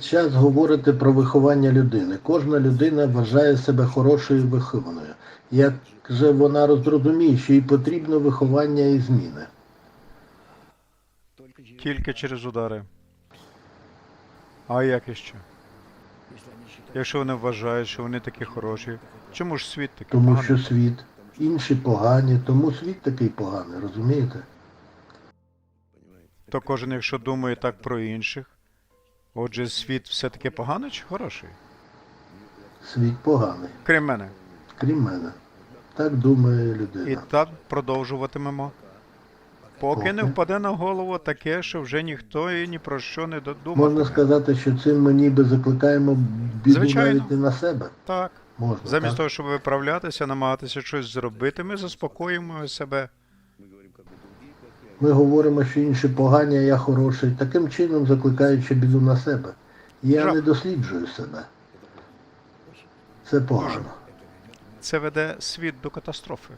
Зараз говорите про виховання людини. Кожна людина вважає себе хорошою і вихованою. Як же вона розрозуміє, що їй потрібно виховання і зміни? Тільки через удари. А як іще? Якщо вони вважають, що вони такі хороші, чому ж світ такий Тому поганий? що світ, інші погані, тому світ такий поганий, розумієте? То кожен, якщо думає так про інших, отже, світ все-таки поганий чи хороший? Світ поганий, Крім мене. крім мене. Так думає І так продовжуватимемо. Поки не впаде на голову таке, що вже ніхто і ні про що не додумає. Можна сказати, що цим ми ніби закликаємо біду Звичайно. навіть не на себе. Так. Можна. Замість так? того, щоб виправлятися, намагатися щось зробити, ми заспокоїмо себе. Ми говоримо, що інші погані, а я хороший, таким чином закликаючи біду на себе. Я Жах. не досліджую себе. Це погано. Це веде світ до катастрофи.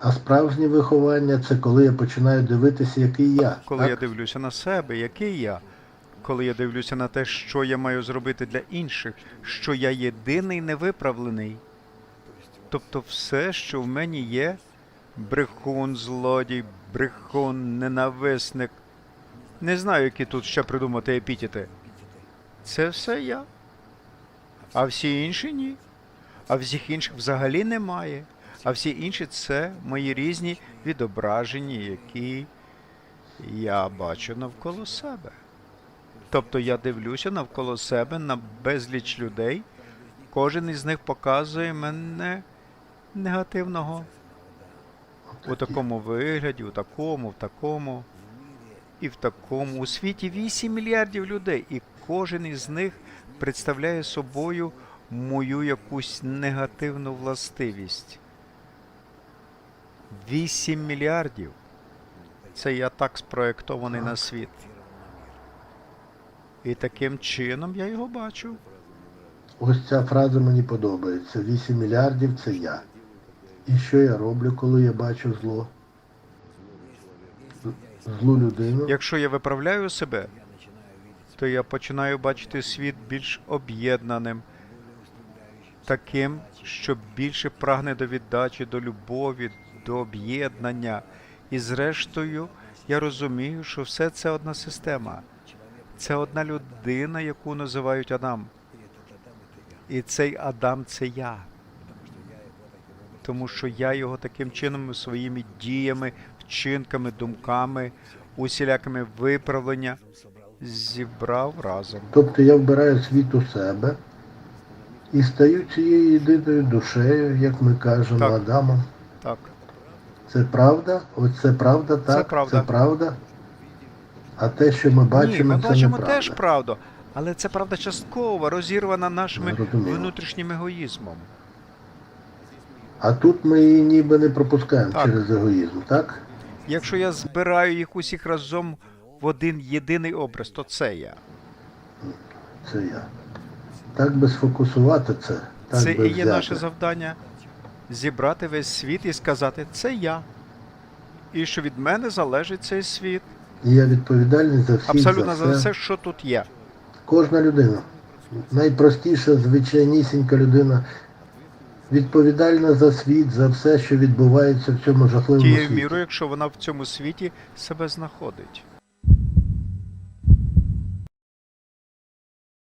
А справжнє виховання це коли я починаю дивитися, який я. Коли так? я дивлюся на себе, який я, коли я дивлюся на те, що я маю зробити для інших, що я єдиний невиправлений. Тобто все, що в мені є, брехун, злодій, брехун, ненависник. Не знаю, які тут ще придумати епітети. Це все я. А всі інші ні. А всіх інших взагалі немає. А всі інші це мої різні відображення, які я бачу навколо себе. Тобто я дивлюся навколо себе на безліч людей, кожен із них показує мене негативного. У такому вигляді, у такому, в такому і в такому. У світі 8 мільярдів людей, і кожен із них представляє собою мою якусь негативну властивість. 8 мільярдів. Це я так спроєктований на світ. І таким чином я його бачу. Ось ця фраза мені подобається. 8 мільярдів це я. І що я роблю, коли я бачу зло? Злу людину. Якщо я виправляю себе, то я починаю бачити світ більш об'єднаним, таким, що більше прагне до віддачі, до любові, до об'єднання. І зрештою, я розумію, що все це одна система. Це одна людина, яку називають Адам. І цей Адам це я. Тому що я його таким чином своїми діями, вчинками, думками, усілякими виправлення зібрав разом. Тобто я вбираю світ у себе і стаю цією єдиною душею, як ми кажемо, Так. Адамом. Так. Це правда? Ось це правда, так? Це правда. Це правда? А те, що ми бачимо, Ні, ми це бачимо неправда. теж правду, але це правда часткова, розірвана нашими внутрішнім егоїзмом. А тут ми її ніби не пропускаємо Так. через егоїзм, так? Якщо я збираю їх усіх разом в один єдиний образ, то це я. Це я. Так би сфокусувати це. Так це би і є взяти. наше завдання зібрати весь світ і сказати це я. І що від мене залежить цей світ. І я відповідальний за всіх, Абсолютно за за все. все, що тут є. Кожна людина. Найпростіша, звичайнісінька людина. Відповідальна за світ, за все, що відбувається в цьому жахливому Тією світі. мірою, якщо вона в цьому світі себе знаходить.